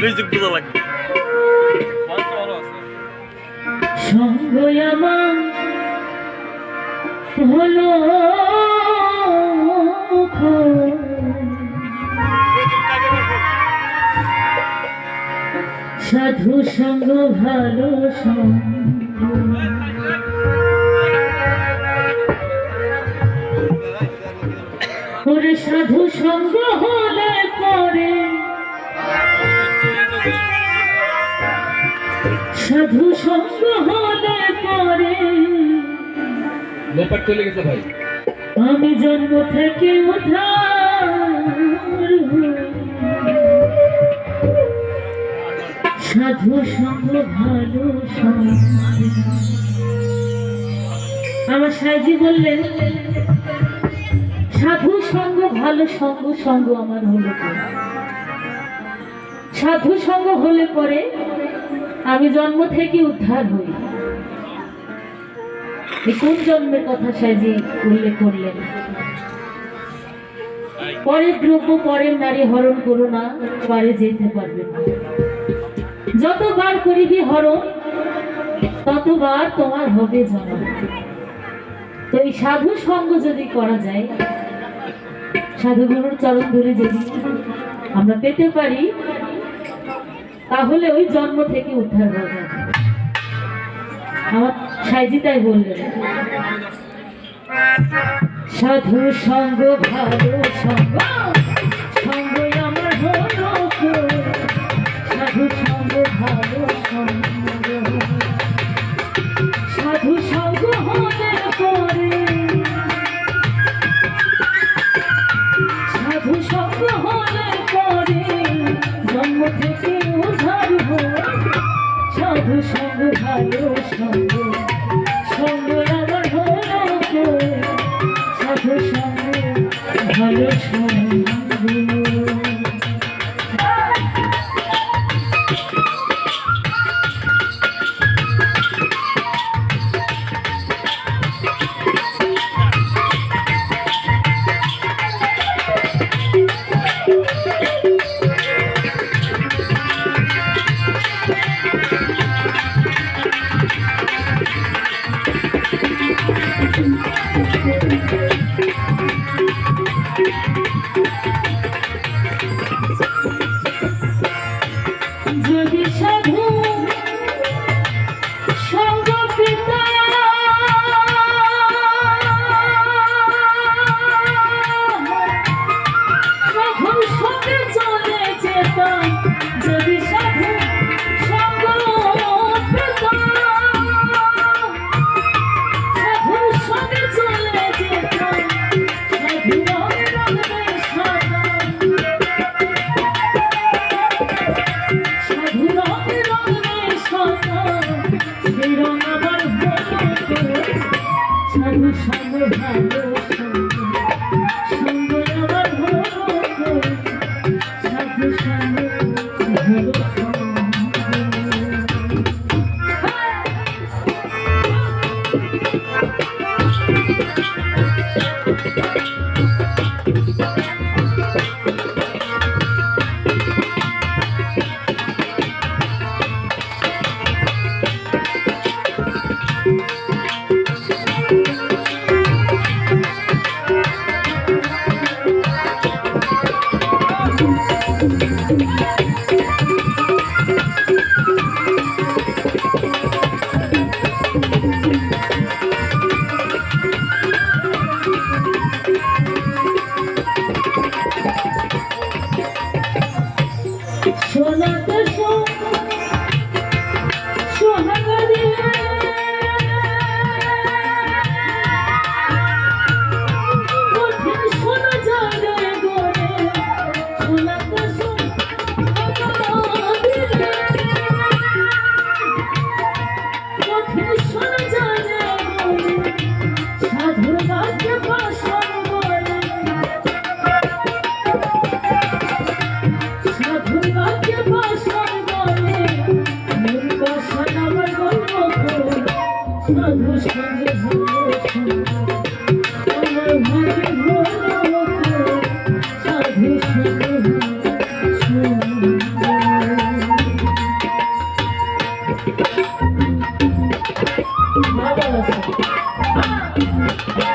Music বোঝা লাগবে। সঙ্গ আমার হলো সাধু সঙ্গ ভালো সঙ্গ। ওরে সাধু সঙ্গ সাধু সঙ্গ হলে পরে লোপাট চলে গেছে ভাই। আমি জন্ম থেকে সাধু সঙ্গ ভালো আমার সাইজি বললেন সাধু সঙ্গ ভালো সঙ্গ সঙ্গ আমার হলো সাধু সঙ্গ হলে পরে আমি জন্ম থেকে উদ্ধার হই। কোন জন্মের কথা সাজি উল্লেখ করলেন? পরের দ্রব্য, পরের নারী হরণ করো না, পারে যেতে পারবে না। যতবার করিবি হরণ, ততবার তোমার হবে জন্ম। তো এই সাধু সঙ্গ যদি করা যায় সাধু সাধুগুরুর চরণ ধরে যদি আমরা পেতে পারি তাহলে ওই জন্ম থেকে উদ্ধার হয়ে যাবে। আমার সাইজি তাই বললেন, সাধু সঙ্গ, ভালো সঙ্গ। সাধু সঙ্গ ভালো সঙ্গ। Música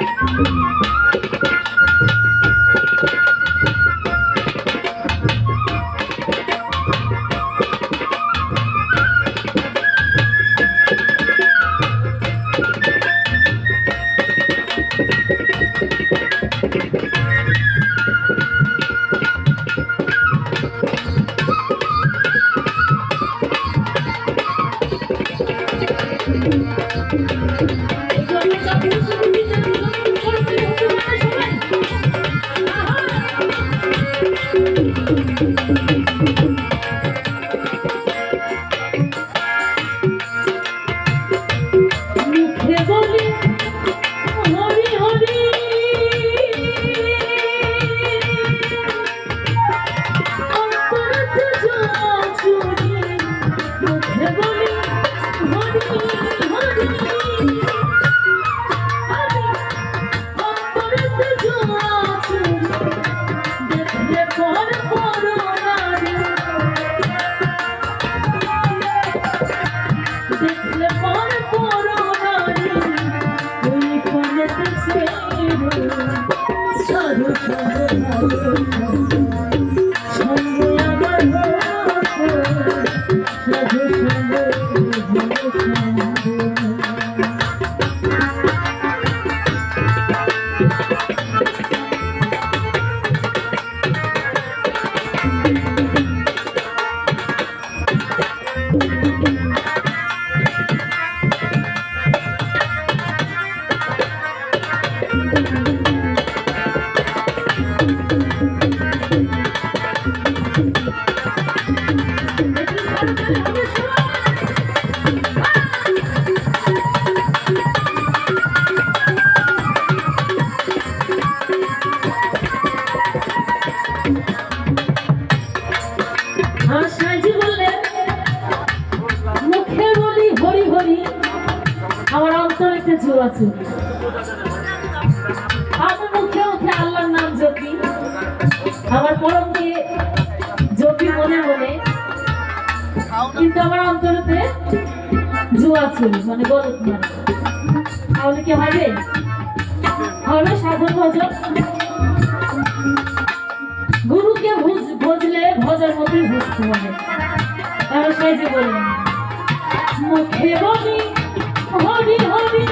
কিছু আছে। আমি মুখে মুখে আল্লাহর নাম জপি। আমার পরমকে জপি মনে মনে। কিন্তু আমার অন্তরতে জুয়া ছিল মানে গলত মানে। তাহলে কি হবে? হবে সাধন ভজন। গুরুকে ভজলে ভজার মতোই বুঝতে হবে তাহলে সে যে বললেন মুখে বলি হরি হরি